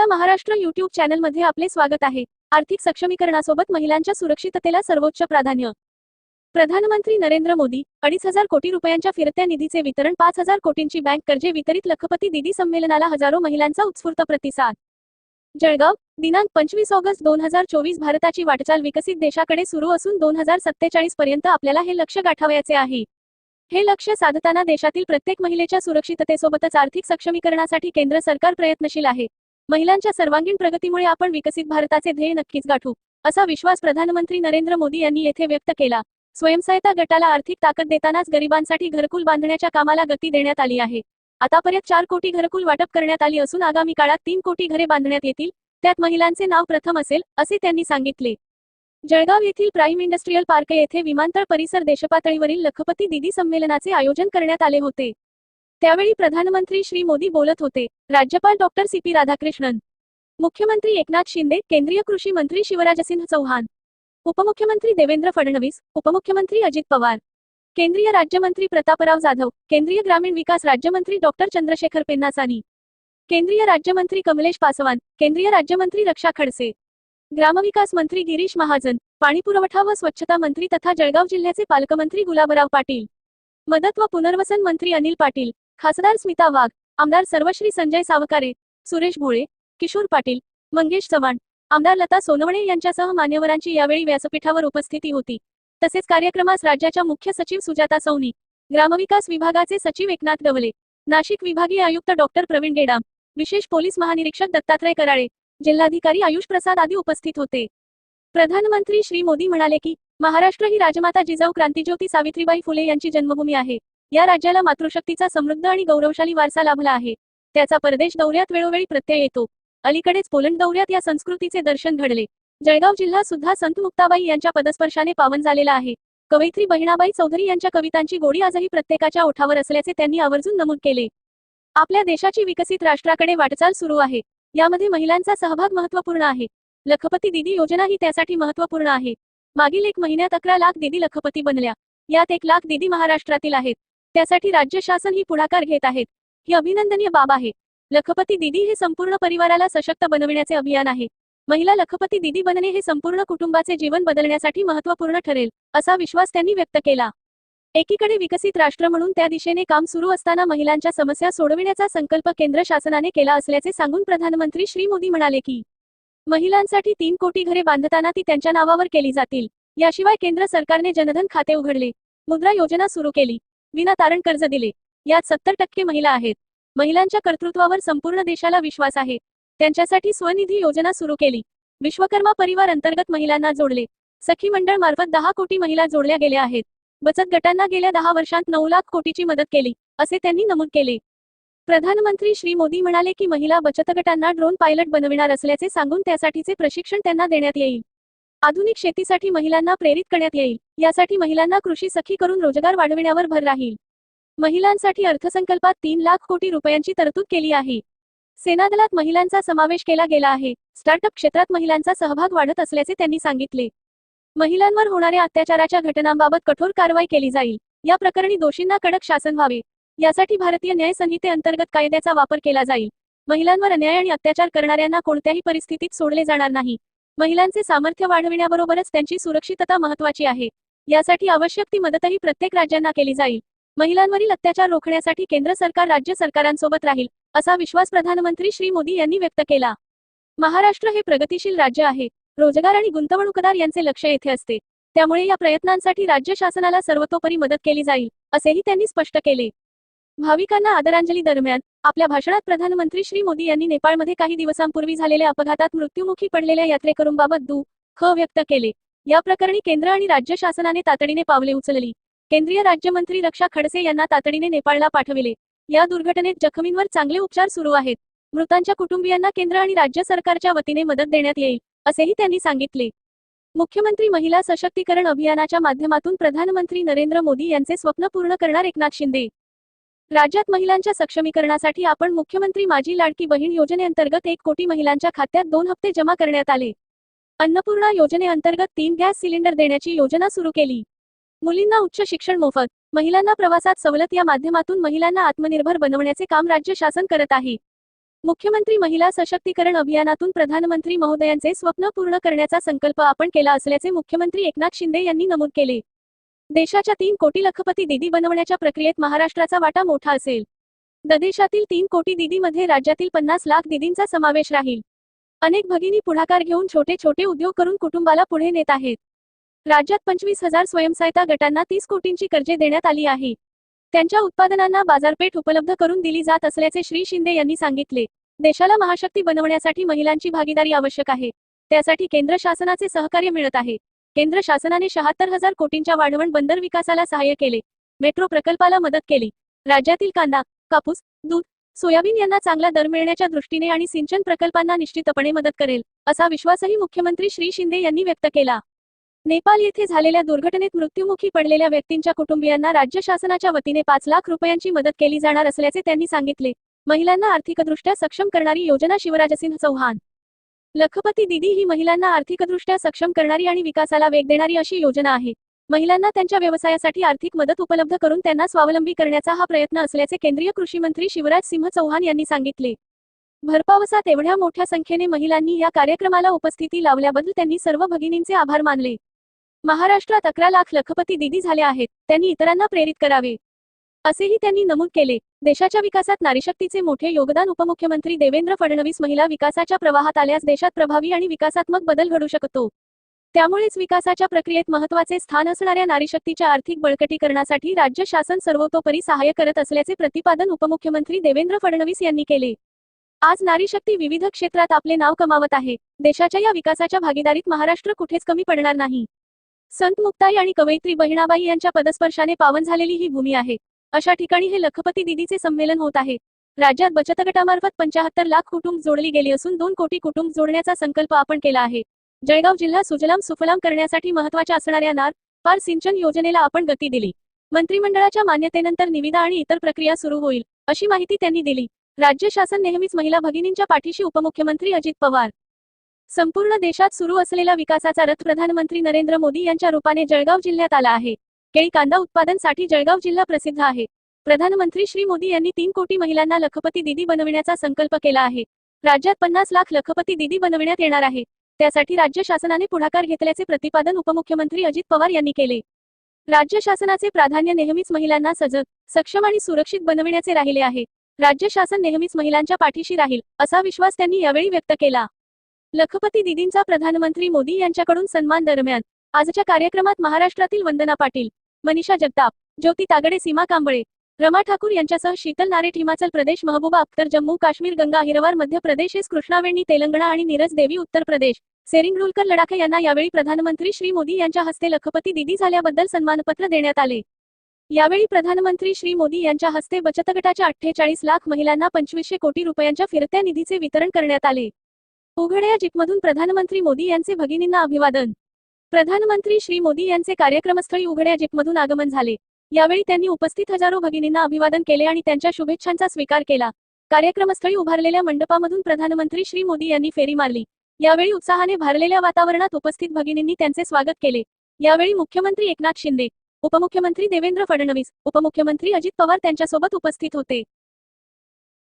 आपला महाराष्ट्र युट्यूब चॅनलमध्ये आपले स्वागत आहे. आर्थिक सक्षमीकरणासोबत महिलांच्या सुरक्षिततेला सर्वोच्च प्राधान्य. प्रधानमंत्री नरेंद्र मोदी अडीच हजार कोटी रुपयांच्या फिरत्या निधीचे वितरण पाच हजार कोटींची बँक कर्जे वितरित लखपती दिदी संमेलनाला हजारो महिलांचा उत्स्फूर्त प्रतिसाद. जळगाव दिनांक पंचवीस ऑगस्ट दोन हजार चोवीस भारताची वाटचाल विकसित देशाकडे सुरू असून दोन हजार सत्तेचाळीस पर्यंत आपल्याला हे लक्ष गाठावयाचे आहे. हे लक्ष साधताना देशातील प्रत्येक महिलेच्या सुरक्षिततेसोबतच आर्थिक सक्षमीकरणासाठी केंद्र सरकार प्रयत्नशील आहे. महिलांच्या सर्वांगीण प्रगतीमुळे आपण विकसित भारताचे ध्येय नक्कीच गाठू असा विश्वास प्रधानमंत्री नरेंद्र मोदी यांनी येथे व्यक्त केला. स्वयंसहायता गटाला आर्थिक ताकद देतानाच गरिबांसाठी घरकुल बांधण्याच्या कामाला गती देण्यात आली आहे. आतापर्यंत चार कोटी घरकुल वाटप करण्यात आली असून आगामी काळात तीन कोटी घरे बांधण्यात येतील त्यात महिलांचे नाव प्रथम असेल असे त्यांनी सांगितले. जळगाव येथील प्राईम इंडस्ट्रीयल पार्क येथे विमानतळ परिसर देशपातळीवरील लखपती दिदी संमेलनाचे आयोजन करण्यात आले होते. त्यावेळी प्रधानमंत्री श्री मोदी बोलत होते. राज्यपाल डॉक्टर सी. पी. राधाकृष्णन. मुख्यमंत्री एकनाथ शिंदे केंद्रीय कृषी मंत्री शिवराजसिंह चौहान. उपमुख्यमंत्री देवेंद्र फडणवीस उपमुख्यमंत्री अजित पवार. केंद्रीय राज्यमंत्री प्रतापराव जाधव केंद्रीय ग्रामीण विकास राज्यमंत्री डॉक्टर चंद्रशेखर पेन्नासानी. केंद्रीय राज्यमंत्री कमलेश पासवान केंद्रीय राज्यमंत्री रक्षा खडसे. ग्रामविकास मंत्री गिरीश महाजन पाणीपुरवठा व स्वच्छता मंत्री तथा जळगाव जिल्ह्याचे पालकमंत्री गुलाबराव पाटील. मदत व पुनर्वसन मंत्री अनिल पाटील. खासदार स्मिता वाघ आमदार सर्वश्री संजय सावकारे सुरेश भोळे किशोर पाटील मंगेश चव्हाण आमदार लता सोनवणे यांच्यासह मान्यवरांची यावेळी व्यासपीठावर उपस्थिती होती. तसेच कार्यक्रमास राज्याच्या मुख्य सचिव सुजाता सौनी ग्रामविकास विभागाचे सचिव एकनाथ डवले नाशिक विभागीय आयुक्त डॉक्टर प्रवीण गेडाम विशेष पोलीस महानिरीक्षक दत्तात्रय कराळे जिल्हाधिकारी आयुष प्रसाद आदी उपस्थित होते. प्रधानमंत्री श्री मोदी म्हणाले की महाराष्ट्र ही राजमाता जिजाऊ क्रांतीज्योती सावित्रीबाई फुले यांची जन्मभूमी आहे. या राज्याला मातृशक्तीचा समृद्ध आणि गौरवशाली वारसा लाभला आहे. त्याचा परदेश दौऱ्यात वेळोवेळी प्रत्यय येतो. अलीकडेच पोलंड दौऱ्यात या संस्कृतीचे दर्शन घडले. जळगाव जिल्हा सुद्धा संत मुक्ताबाई यांच्या पदस्पर्शाने पावन झालेला आहे. कवयित्री बहिणाबाई चौधरी यांच्या कवितांची गोडी आजही प्रत्येकाच्या ओठावर असल्याचे त्यांनी आवर्जून नमूद केले. आपल्या देशाची विकसित राष्ट्राकडे वाटचाल सुरू आहे. यामध्ये महिलांचा सहभाग महत्त्वपूर्ण आहे. लखपती दिदी योजना ही त्यासाठी महत्त्वपूर्ण आहे. मागील एक महिन्यात अकरा लाख दिदी लखपती बनल्या. यात एक लाख दिदी महाराष्ट्रातील आहेत. त्यासाठी राज्य शासन ही पुढाकार घेत आहेत. ही अभिनंदनीय बाब आहे. लखपती दिदी हे संपूर्ण परिवाराला सशक्त बनविण्याचे अभियान आहे. महिला लखपती दिदी बनणे हे संपूर्ण कुटुंबाचे जीवन बदलण्यासाठी महत्त्वपूर्ण ठरेल असा विश्वास त्यांनी व्यक्त केला. एकीकडे विकसित राष्ट्र म्हणून त्या दिशेने काम सुरू असताना महिलांच्या समस्या सोडविण्याचा संकल्प केंद्र शासनाने केला असल्याचे सांगून प्रधानमंत्री श्री मोदी म्हणाले की महिलांसाठी तीन कोटी घरे बांधताना ती त्यांच्या नावावर केली जातील. याशिवाय केंद्र सरकारने जनधन खाते उघडले. मुद्रा योजना सुरू केली. विना तारण कर्ज दिले. यात सत्तर टक्के महिला आहेत. महिलांच्या कर्तृत्वावर संपूर्ण देशाला विश्वास आहे. त्यांच्यासाठी स्वनिधी योजना सुरू केली. विश्वकर्मा परिवार अंतर्गत महिलांना जोडले. सखी मंडळ मार्फत दहा कोटी महिला जोडल्या गेल्या आहेत. बचत गटांना गेल्या दहा वर्षांत नऊ लाख कोटीची मदत केली असे त्यांनी नमूद केले. प्रधानमंत्री श्री मोदी म्हणाले की महिला बचत गटांना ड्रोन पायलट बनविणार असल्याचे सांगून त्यासाठीचे प्रशिक्षण त्यांना देण्यात येईल. आधुनिक शेतीसाठी महिलांना प्रेरित करण्यात येईल. यासाठी महिलांना कृषी सखी करून रोजगार वाढविण्यावर भर राहील. महिलांसाठी अर्थसंकल्पात तीन लाख कोटी रुपयांची तरतूद केली आहे. सेनादलात महिलांचा समावेश केला गेला आहे. स्टार्टअप क्षेत्रात महिलांचा सहभाग वाढत असल्याचे त्यांनी सांगितले. महिलांवर होणाऱ्या अत्याचाराच्या घटनांबाबत कठोर कारवाई केली जाईल. या प्रकरणी दोषींना कडक शासन व्हावे. यासाठी भारतीय न्याय संहिते अंतर्गत कायद्याचा वापर केला जाईल. महिलांवर अन्याय आणि अत्याचार करणाऱ्यांना कोणत्याही परिस्थितीत सोडले जाणार नाही. महिलांचे सामर्थ्य वाढविण्याबरोबरच त्यांची सुरक्षितता महत्वाची आहे. यासाठी आवश्यक ती मदतही प्रत्येक राज्यांना केली जाईल. महिलांवरील अत्याचार रोखण्यासाठी केंद्र सरकार राज्य सरकारांसोबत राहील असा विश्वास प्रधानमंत्री श्री मोदी यांनी व्यक्त केला. महाराष्ट्र हे प्रगतीशील राज्य आहे. रोजगार आणि गुंतवणूकदार यांचे लक्ष येथे असते. त्यामुळे या प्रयत्नांसाठी राज्य शासनाला सर्वतोपरी मदत केली जाईल असेही त्यांनी स्पष्ट केले. भाविकांना आदरांजली दरम्यान आपल्या भाषणात प्रधानमंत्री श्री मोदी यांनी नेपाळमध्ये काही दिवसांपूर्वी झालेल्या अपघातात मृत्युमुखी पडलेल्या यात्रेकरूंबाबत दुःख व्यक्त केले. या प्रकरणी केंद्र आणि राज्य शासनाने तातडीने पावले उचलली. केंद्रीय राज्यमंत्री रक्षा खडसे यांना तातडीने नेपाळला पाठविले. या दुर्घटनेत जखमींवर चांगले उपचार सुरू आहेत. मृतांच्या कुटुंबियांना केंद्र आणि राज्य सरकारच्या वतीने मदत देण्यात येईल असेही त्यांनी सांगितले. मुख्यमंत्री महिला सशक्तीकरण अभियानाच्या माध्यमातून प्रधानमंत्री नरेंद्र मोदी यांचे स्वप्न पूर्ण करणार एकनाथ शिंदे. राज्यात महिलांच्या सक्षमीकरणासाठी आपण मुख्यमंत्री माझी लाडकी बहीण योजनेअंतर्गत एक कोटी महिलांच्या खात्यात दोन हप्ते जमा करण्यात आले. अन्नपूर्णा योजनेअंतर्गत तीन गॅस सिलेंडर देण्याची योजना सुरू केली. मुलींना उच्च शिक्षण मोफत महिलांना प्रवासात सवलत या माध्यमातून महिलांना आत्मनिर्भर बनवण्याचे काम राज्य शासन करत आहे. मुख्यमंत्री महिला सशक्तीकरण अभियानातून प्रधानमंत्री महोदयांचे स्वप्न पूर्ण करण्याचा संकल्प आपण केला असल्याचे मुख्यमंत्री एकनाथ शिंदे यांनी नमूद केले. देशाच्या तीन कोटी लखपती दिदी बनवण्याच्या प्रक्रियेत महाराष्ट्राचा वाटा मोठा असेल. ददेशातील तीन कोटी दिदीमध्ये राज्यातील पन्नास लाख दिदींचा समावेश राहील. अनेक भगिनी पुढाकार घेऊन छोटे छोटे उद्योग करून कुटुंबाला पुढे नेत आहेत. राज्यात पंचवीस हजार स्वयंसहायता गटांना तीस कोटींची कर्जे देण्यात आली आहे. त्यांच्या उत्पादनांना बाजारपेठ उपलब्ध करून दिली जात असल्याचे श्री शिंदे यांनी सांगितले. देशाला महाशक्ती बनवण्यासाठी महिलांची भागीदारी आवश्यक आहे. त्यासाठी केंद्र शासनाचे सहकार्य मिळत आहे. केंद्र शासनाने शहात्तर हजार कोटींच्या वाढवण बंदर विकासाला सहाय्य केले. मेट्रो प्रकल्पाला मदत केली. राज्यातील कांदा कापूस दूध सोयाबीन यांना चांगला दर मिळण्याच्या दृष्टीने आणि सिंचन प्रकल्पांना निश्चितपणे मदत करेल असा विश्वासही मुख्यमंत्री श्री शिंदे यांनी व्यक्त केला. नेपाल येथे झालेल्या दुर्घटनेत मृत्युमुखी पडलेल्या व्यक्तींच्या कुटुंबियांना राज्य शासनाच्या वतीने पाच लाख रुपयांची मदत केली जाणार असल्याचे त्यांनी सांगितले. महिलांना आर्थिकदृष्ट्या सक्षम करणारी योजना शिवराजसिंह चौहान लखपती दिदी ही महिलांना आर्थिकदृष्ट्या सक्षम करणारी आणि विकासाला वेग देणारी अशी योजना आहे. महिलांना त्यांच्या व्यवसायासाठी आर्थिक मदत उपलब्ध करून त्यांना स्वावलंबी करण्याचा हा प्रयत्न असल्याचे केंद्रीय कृषी मंत्री शिवराज सिंह चौहान यांनी सांगितले. भरपावसात एवढ्या मोठ्या संख्येने महिलांनी या कार्यक्रमाला उपस्थिती लावल्याबद्दल त्यांनी सर्व भगिनींचे आभार मानले. महाराष्ट्रात अकरा लाख लखपती दिदी झाल्या आहेत. त्यांनी इतरांना प्रेरित करावे. असेही त्यांनी नमूद केले. देशाच्या विकासात नारीशक्तीचे मोठे योगदान उपमुख्यमंत्री देवेंद्र फडणवीस महिला विकासाच्या प्रवाहात आल्यास देशात प्रभावी आणि विकासात्मक बदल घडू शकतो. त्यामुळेच विकासाच्या प्रक्रियेत महत्त्वाचे स्थान असणाऱ्या नारीशक्तीच्या आर्थिक बळकटीकरणासाठी राज्य शासन सर्वतोपरी सहाय्य करत असल्याचे प्रतिपादन उपमुख्यमंत्री देवेंद्र फडणवीस यांनी केले. आज नारीशक्ती विविध क्षेत्रात आपले नाव कमावत आहे. देशाच्या या विकासाच्या भागीदारीत महाराष्ट्र कुठेच कमी पडणार नाही. संत मुक्ताई आणि कवयित्री बहिणाबाई यांच्या पदस्पर्शाने पावन झालेली ही भूमी आहे. अशा ठिकाणी हे लखपती दिदीचे संमेलन होत आहे. राज्यात बचत गटामार्फत पंचाहत्तर लाख कुटुंब जोडली गेली असून दोन कोटी कुटुंब जोडण्याचा संकल्प आपण केला आहे. जळगाव जिल्हा सुजलाम सुफलाम करण्यासाठी महत्त्वाच्या असणाऱ्या नार पार सिंचन योजनेला आपण गती दिली. मंत्रिमंडळाच्या मान्यतेनंतर निविदा आणि इतर प्रक्रिया सुरू होईल अशी माहिती त्यांनी दिली. राज्य शासन नेहमीच महिला भगिनींच्या पाठीशी उपमुख्यमंत्री अजित पवार. संपूर्ण देशात सुरू असलेला विकासाचा रथ प्रधानमंत्री नरेंद्र मोदी यांच्या रूपाने जळगाव जिल्ह्यात आला आहे. केळी कांदा उत्पादनसाठी जळगाव जिल्हा प्रसिद्ध आहे. प्रधानमंत्री श्री मोदी यांनी तीन कोटी महिलांना लखपती दिदी बनविण्याचा संकल्प केला आहे. राज्यात पन्नास लाख लखपती दिदी बनविण्यात येणार आहे. त्यासाठी राज्य शासनाने पुढाकार घेतल्याचे प्रतिपादन उपमुख्यमंत्री अजित पवार यांनी केले. राज्य शासनाचे प्राधान्य नेहमीच महिलांना सजग सक्षम आणि सुरक्षित बनविण्याचे राहिले आहे. राज्य शासन नेहमीच महिलांच्या पाठीशी राहील असा विश्वास त्यांनी यावेळी व्यक्त केला. लखपती दिदींचा प्रधानमंत्री मोदी यांच्याकडून सन्मान दरम्यान आजच्या कार्यक्रमात महाराष्ट्रातील वंदना पाटील मनीषा जगताप ज्योती तागडे सीमा कांबळे रमा ठाकूर यांच्यासह शीतल नारेट हिमाचल प्रदेश महबूबा अख्तर जम्मू काश्मीर गंगा हिरवार मध्य प्रदेश एस. कृष्णावेणी तेलंगणा आणि नीरज देवी उत्तर प्रदेश. सेरिंगरुलकर लडाखे यांना यावेळी प्रधानमंत्री श्री मोदी यांच्या हस्ते लखपती दिदी झाल्याबद्दल सन्मानपत्र देण्यात आले. यावेळी प्रधानमंत्री श्री मोदी यांच्या हस्ते बचत गटाच्या अठ्ठेचाळीस लाख महिलांना पंचवीसशे कोटी रुपयांच्या फिरत्या निधीचे वितरण करण्यात आले. उघड्या जीपमधून प्रधानमंत्री मोदी यांचे भगिनींना अभिवादन. प्रधानमंत्री श्री मोदी यांचे कार्यक्रमस्थळी उघड्या जीपमधून आगमन झाले. यावेळी त्यांनी उपस्थित हजारो भगिनींना अभिवादन केले आणि त्यांच्या शुभेच्छांचा स्वीकार केला. कार्यक्रमस्थळी उभारलेल्या मंडपामधून प्रधानमंत्री श्री मोदी यांनी फेरी मारली. यावेळी उत्साहाने भरलेल्या वातावरणात उपस्थित भगिनींनी त्यांचे स्वागत केले. यावेळी मुख्यमंत्री एकनाथ शिंदे उपमुख्यमंत्री देवेंद्र फडणवीस उपमुख्यमंत्री अजित पवार त्यांच्यासोबत उपस्थित होते.